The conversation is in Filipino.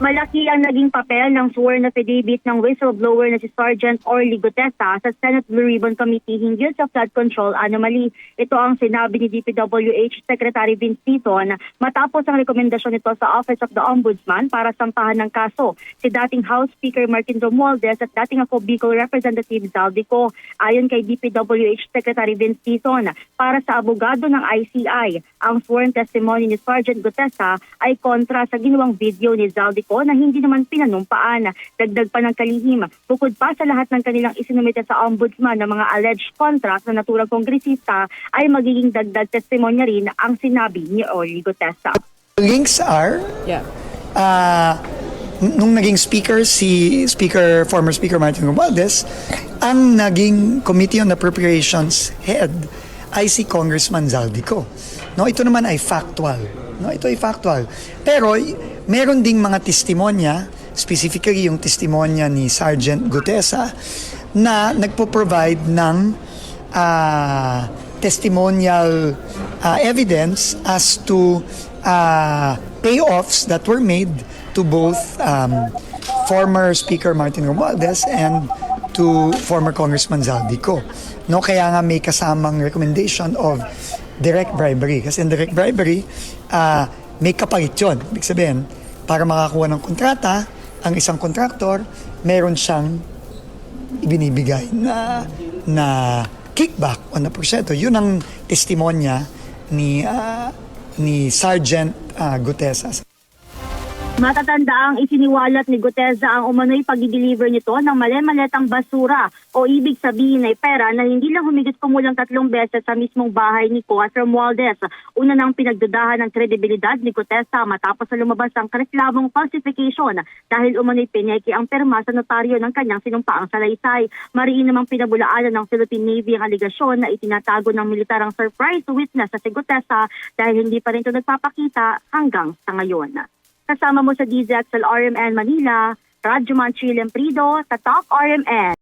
Malaki ang naging papel ng sworn affidavit ng whistleblower na si Sergeant Orly Gutesa sa Senate Blue Ribbon Committee hinggil sa flood control anomaly. Ito ang sinabi ni DPWH Secretary Vince Tison matapos ang rekomendasyon nito sa Office of the Ombudsman para sampahan ng kaso si dating House Speaker Martin Romualdez at dating ako Bicol Representative Zaldico. Ayon kay DPWH Secretary Vince Tison, para sa abogado ng ICI, ang sworn testimony ni Sergeant Gutesa ay kontra sa ginawang video ni Zaldico na hindi naman pinanumpaan. Dagdag pa ng kalihim, bukod pa sa lahat ng kanilang isinumite sa ombudsman ng mga alleged contract na naturang kongresista ay magiging dagdag testimonya rin ang sinabi ni Orly Gutesa. links are Yeah. ah, nung naging speaker si speaker former speaker Martin Romualdez ang naging committee on appropriations head ay si Congressman Zaldico no ito naman ay factual no ito ay factual pero meron ding mga testimonya specifically yung testimonya ni Sergeant Gutesa na nagpo-provide ng ah, testimonial ah, evidence as to ah, payoffs that were made to both um, former Speaker Martin Romualdez and to former Congressman Zaldico. No, kaya nga may kasamang recommendation of direct bribery. Kasi in direct bribery, ah, may kapalit yun. Ibig sabihin, para makakuha ng kontrata, ang isang kontraktor, meron siyang ibinibigay na na kickback on the porsyento. Yun ang testimonya ni ah, ni Sergeant ah, Gutesa. Matatanda ang isiniwalat ni Guteza ang umano'y pag-deliver nito ng mali-maletang basura o ibig sabihin ay pera na hindi lang humigit kumulang tatlong beses sa mismong bahay ni Coas Romualdez. Una nang pinagdudahan ng kredibilidad ni Gutesa matapos na lumabas ang reklamong falsification dahil umano'y pineki ang perma sa notaryo ng kanyang sinumpaang salaysay. Mariin namang pinabulaanan ng Philippine Navy ang aligasyon na itinatago ng militarang surprise witness sa si Gutesa dahil hindi pa rin ito nagpapakita hanggang sa ngayon. Kasama mo sa DZXL RMN Manila, Radyo Manchil Emprido, Tatak RMN.